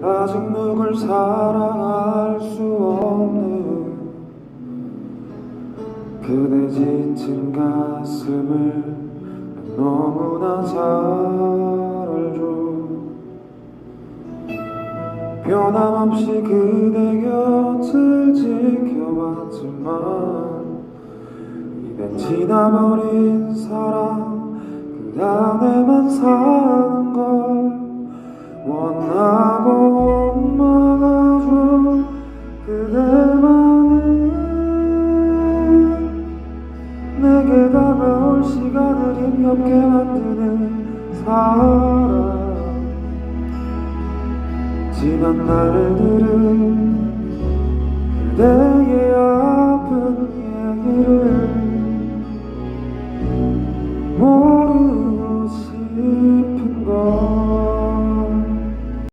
아직 누굴 사랑할 수 없는 그대 지친 가슴을 너무나 잘 알죠. 변함없이 그대 곁을 지켜왔지만 이젠 지나버린 사랑 그 안에만 사는 걸 원하고 막아준 그대만을 내게 다가올 시간을 힘겹게 만드는 사람. 지난 날들은 그대의